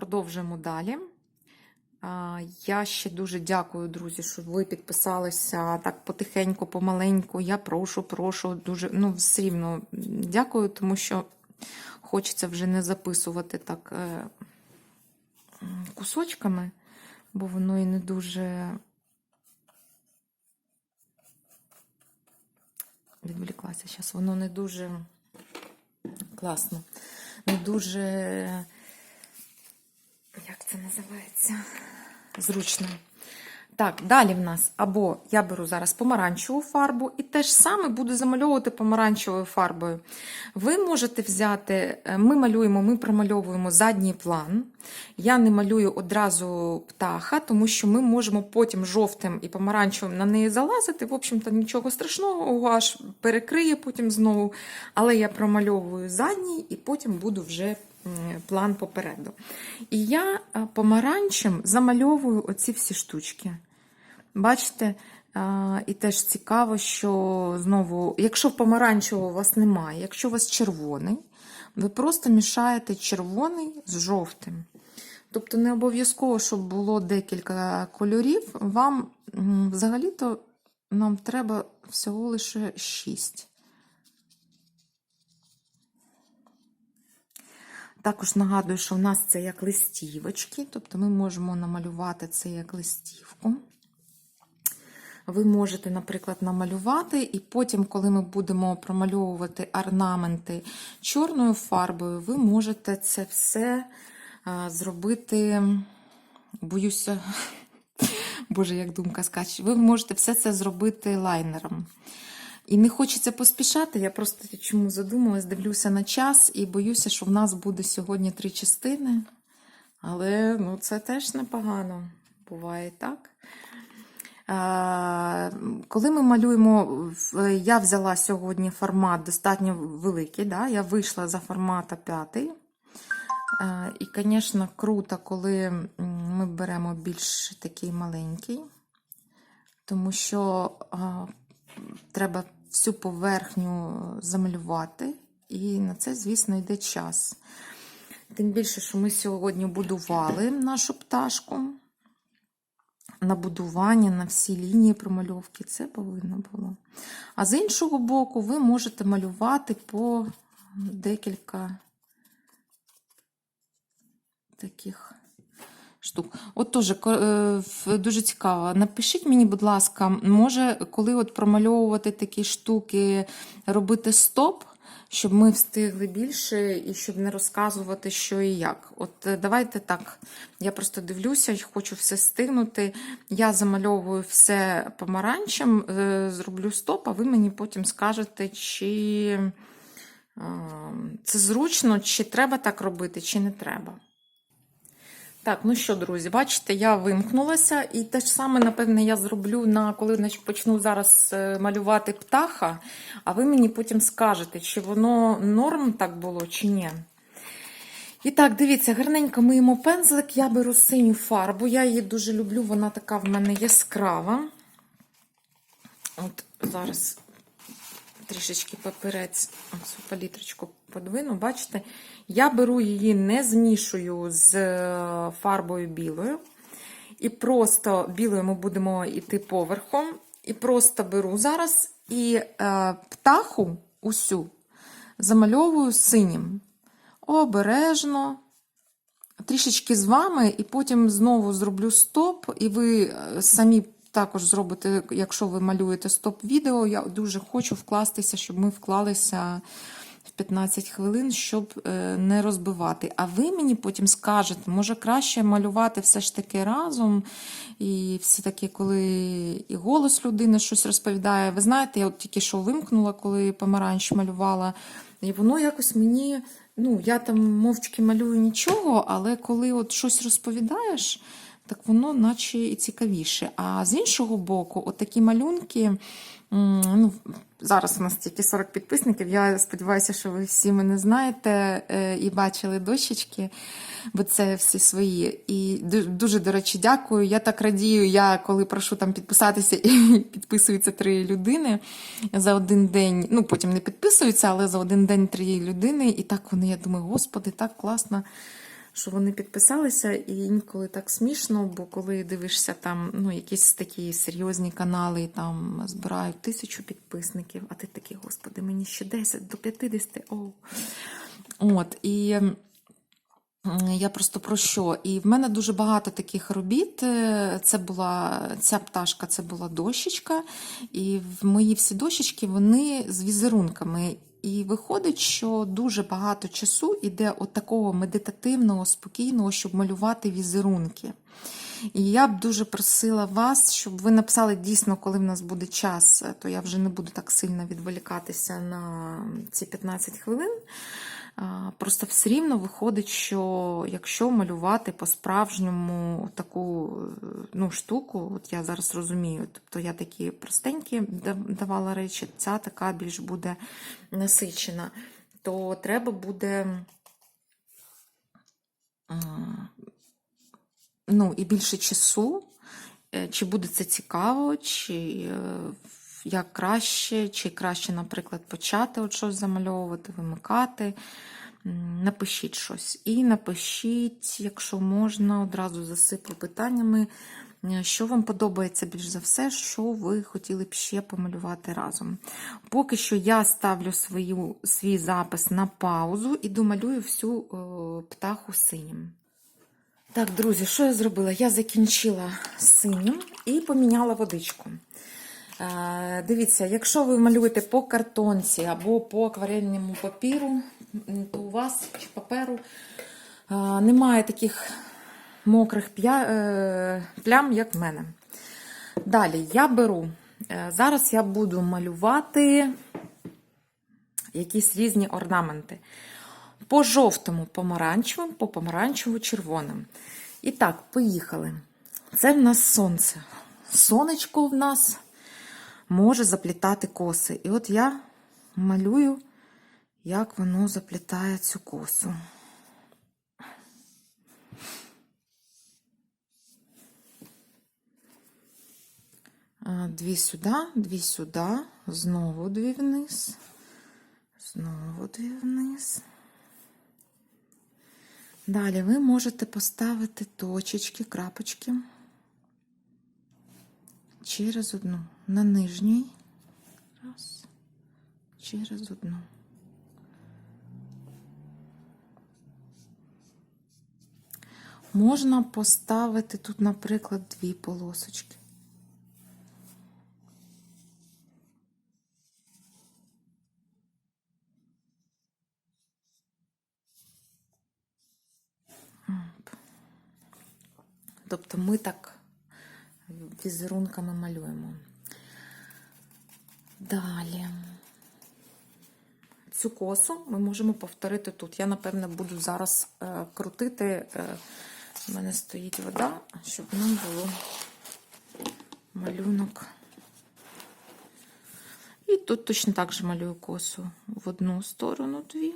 Продовжуємо далі. Я ще дуже дякую, друзі, що ви підписалися так потихеньку, помаленьку. Я прошу, прошу, дуже ну, все рівно дякую, тому що хочеться вже не записувати так е, кусочками, бо воно і не дуже відволіклася зараз, воно не дуже класно, не дуже, це називається? Зручно. Так, далі в нас або я беру зараз помаранчеву фарбу і те ж саме буду замальовувати помаранчевою фарбою. Ви можете взяти, е, ми малюємо, ми промальовуємо задній план. Я не малюю одразу птаха, тому що ми можемо потім жовтим і помаранчевим на неї залазити. В общем-то, нічого страшного, аж перекриє потім знову. Але я промальовую задній і потім буду вже план попереду. І я е, помаранчем замальовую оці всі штучки. Бачите? І теж цікаво, що знову, якщо помаранчевого у вас немає, якщо у вас червоний, ви просто мішаєте червоний з жовтим. Тобто не обов'язково, щоб було декілька кольорів, вам взагалі-то нам треба всього лише 6. Також нагадую, що в нас це як листівочки, тобто ми можемо намалювати це як листівку. Ви можете, наприклад, намалювати, і потім, коли ми будемо промальовувати орнаменти чорною фарбою, ви можете це все зробити, боюся, Боже, як думка скаче, ви можете все це зробити лайнером. І не хочеться поспішати, я просто чому задумалась, дивлюся на час і боюся, що в нас буде сьогодні три частини. Але ну, це теж непогано. Буває так. Коли ми малюємо, я взяла сьогодні формат достатньо великий, да? я вийшла за формата 5. І, звісно, круто, коли ми беремо більш такий маленький, тому що треба всю поверхню замалювати, і на це, звісно, йде час. Тим більше, що ми сьогодні будували нашу пташку. На будування, на всі лінії промальовки це повинно було. А з іншого боку, ви можете малювати по декілька таких штук. От теж е, дуже цікаво. Напишіть мені, будь ласка, може, коли от промальовувати такі штуки, робити стоп, щоб ми встигли більше і щоб не розказувати, що і як. От е, давайте так. Я просто дивлюся хочу все стигнути. Я замальовую все помаранчем, е, зроблю стоп, а ви мені потім скажете, чи це зручно, чи треба так робити, чи не треба. Так, ну що, друзі, бачите, я вимкнулася, і те ж саме, напевне, я зроблю, на коли почну зараз е, малювати птаха, а ви мені потім скажете, чи воно норм так було, чи ні. І так, дивіться, гарненько миємо пензлик, я беру синю фарбу, я її дуже люблю, вона така в мене яскрава. От зараз трішечки папірець, цю палітрочку подвину, бачите, я беру її, не змішую з е, фарбою білою. І просто білою ми будемо йти поверхом. І просто беру зараз і е, птаху усю замальовую синім. Обережно, трішечки з вами, і потім знову зроблю стоп, і ви е, самі також зробите, якщо ви малюєте стоп-відео, я дуже хочу вкластися, щоб ми вклалися в 15 хвилин, щоб е, не розбивати. А ви мені потім скажете, може краще малювати все ж таки разом. І всі таки, коли і голос людини щось розповідає. Ви знаєте, я от тільки що вимкнула, коли помаранч малювала, і воно якось мені. Ну, я там мовчки малюю нічого, але коли от щось розповідаєш, так воно наче і цікавіше. А з іншого боку, от такі малюнки. ну, Зараз у нас тільки 40 підписників. Я сподіваюся, що ви всі мене знаєте е, і бачили дощечки, бо це всі свої. І дуже, до речі, дякую. Я так радію, я коли прошу там підписатися і підписуються три людини за один день. Ну, потім не підписуються, але за один день три людини. І так вони, я думаю, господи, так класно. Що вони підписалися, і інколи так смішно, бо коли дивишся там ну, якісь такі серйозні канали, там збирають тисячу підписників, а ти такий, господи, мені ще 10 до 50. О. От, і я просто про що? І в мене дуже багато таких робіт. Е, Це була ця пташка, це була дощечка, і мої всі дощечки вони з візерунками. І виходить, що дуже багато часу іде от такого медитативного, спокійного, щоб малювати візерунки. І я б дуже просила вас, щоб ви написали дійсно, коли в нас буде час, то я вже не буду так сильно відволікатися на ці 15 хвилин. Просто все рівно виходить, що якщо малювати по-справжньому таку е, ну, штуку, от я зараз розумію, тобто я такі простенькі давала речі, ця така більш буде насичена, то треба буде. ну, і більше часу, Е, чи буде це цікаво, чи е, як краще, чи краще, наприклад, почати от щось замальовувати, вимикати. Напишіть щось. І напишіть, якщо можна, одразу засиплю питаннями, е, що вам подобається більш за все, що ви хотіли б ще помалювати разом. Поки що я ставлю свою, свій запис на паузу і домалюю всю е, птаху синім. Так, друзі, що я зробила? Я закінчила синім і поміняла водичку. Дивіться, якщо ви малюєте по картонці або по акварельному папіру, то у вас чи паперу немає таких мокрих е, плям, як в мене. Далі я беру, е, зараз я буду малювати якісь різні орнаменти. По жовтому помаранчевим, по помаранчево червоним. І так, поїхали. Це в нас сонце. Сонечко в нас може заплітати коси. І от я малюю, як воно заплітає цю косу. Дві сюди, дві сюди, знову дві вниз, знову дві вниз. Далі ви можете поставити точечки, крапочки через одну. На нижній. Раз. Через одну. Можна поставити тут, наприклад, дві полосочки. Тобто ми так візерунками малюємо. Далі. Цю косу ми можемо повторити тут. Я, напевне, буду зараз е, крутити. Е, У мене стоїть вода, щоб нам було малюнок. І тут точно так же малюю косу в одну сторону дві,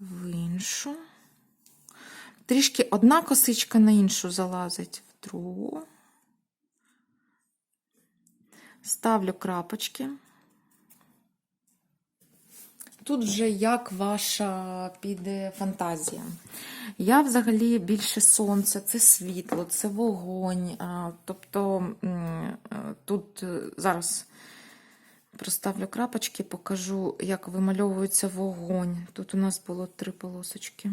в іншу. Трішки одна косичка на іншу залазить в другу. Ставлю крапочки. Тут вже як ваша піде фантазія. Я взагалі більше сонце, це світло, це вогонь. Тобто е, тут е, зараз проставлю крапочки, покажу, як вимальовується вогонь. Тут у нас було три полосочки.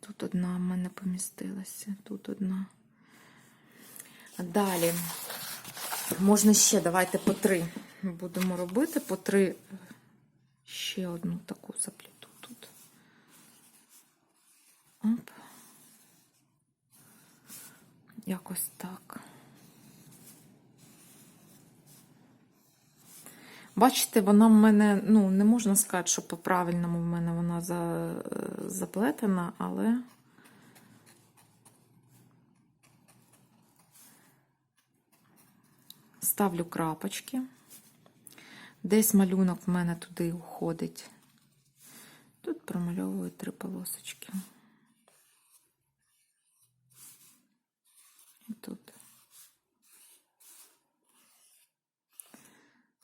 Тут одна в мене помістилася, тут одна. Далі можна ще, давайте по три будемо робити, по три ще одну таку запліту тут. Оп. Якось так. Бачите, вона в мене, ну, не можна сказати, що по-правильному в мене вона за, заплетена, але. Ставлю крапочки. Десь малюнок в мене туди уходить. Тут промальовую три полосочки. І тут.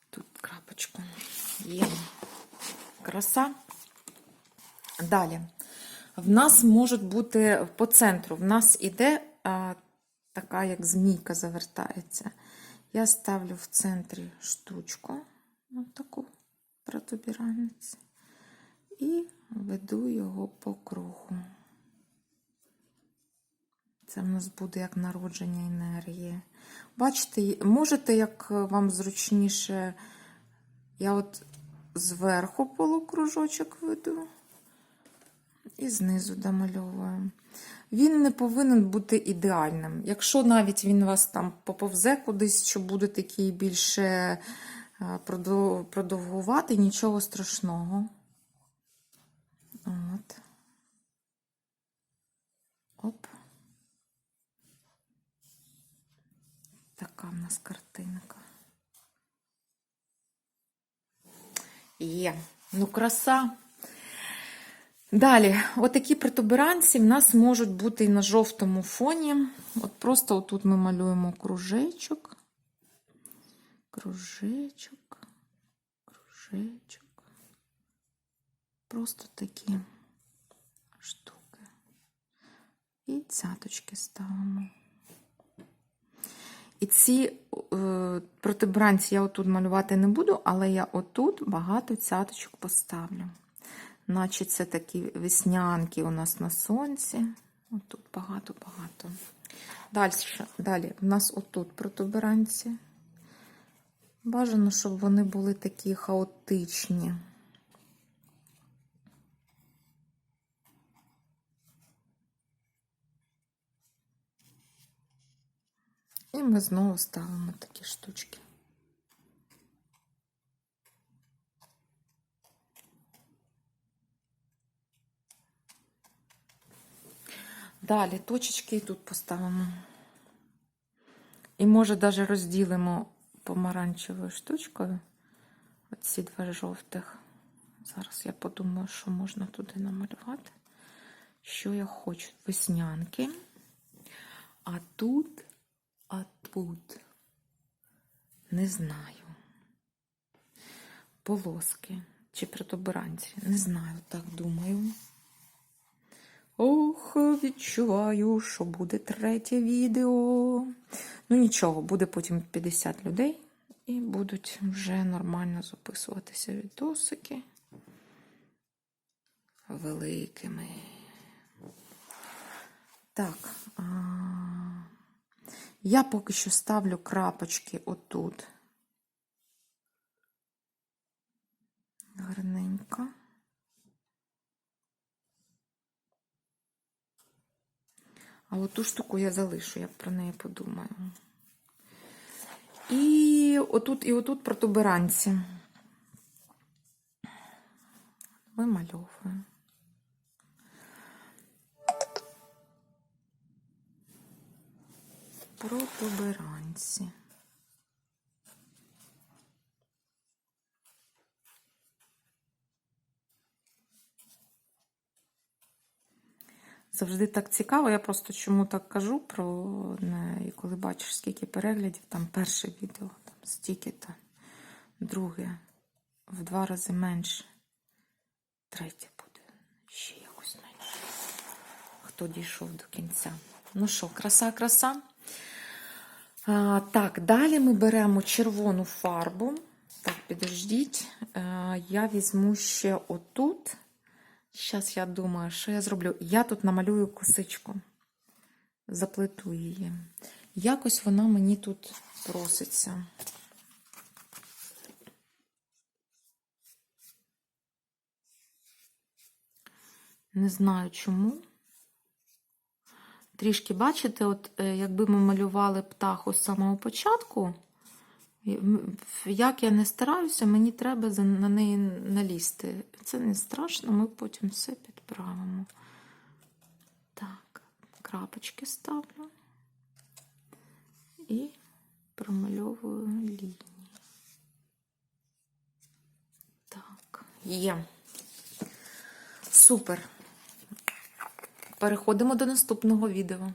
Тут крапочку. Є краса. Далі. В нас можуть бути по центру, в нас іде а, така, як змійка завертається. Я ставлю в центрі штучку, ось таку протубіранець, і веду його по кругу. Це в нас буде як народження енергії. Бачите, можете, як вам зручніше, я от зверху полукружочок веду і знизу домальовую. Він не повинен бути ідеальним. Якщо навіть він вас там поповзе кудись, що буде такий більше е, продов- продовгуватий, нічого страшного. От. Оп. Така в нас картинка. Є. Ну, краса. Далі, отакі протуберанці в нас можуть бути і на жовтому фоні. От просто отут ми малюємо кружечок, кружечок, кружечок. Просто такі штуки. І цяточки ставимо. І ці е, протибранці я отут малювати не буду, але я отут багато цяточок поставлю. Наче це такі веснянки у нас на сонці. Отут багато-багато. Далі, далі у нас отут протуберанці. Бажано, щоб вони були такі хаотичні. І ми знову ставимо такі штучки. Далі точечки і тут поставимо. І може навіть розділимо помаранчевою штучкою. Оці два жовтих. Зараз я подумаю, що можна туди намалювати. Що я хочу? Веснянки. А тут, а тут, не знаю. Полоски чи протуберанці. Не знаю, так думаю. Ох, відчуваю, що буде третє відео. Ну нічого, буде потім 50 людей і будуть вже нормально записуватися відосики великими. Так, а... я поки що ставлю крапочки отут. Гарненько. А от ту штуку я залишу, я про неї подумаю. І отут, і отут протуберанці. Вимальовую. Протуберанці. Завжди так цікаво. Я просто чому так кажу про неї, коли бачиш, скільки переглядів, там перше відео, там стільки-то, друге в два рази менше, третє буде ще якось менше. Хто дійшов до кінця. Ну що, краса, краса. А, так, далі ми беремо червону фарбу. Так, підождіть. А, я візьму ще отут. Зараз я думаю, що я зроблю. Я тут намалюю косичку, заплету її. Якось вона мені тут проситься. Не знаю чому. Трішки бачите, от е, якби ми малювали птаху з самого початку, як я не стараюся, мені треба на неї налізти. Це не страшно, ми потім все підправимо. Так, крапочки ставлю і промальовую лінії. Так, є. Супер. Переходимо до наступного відео.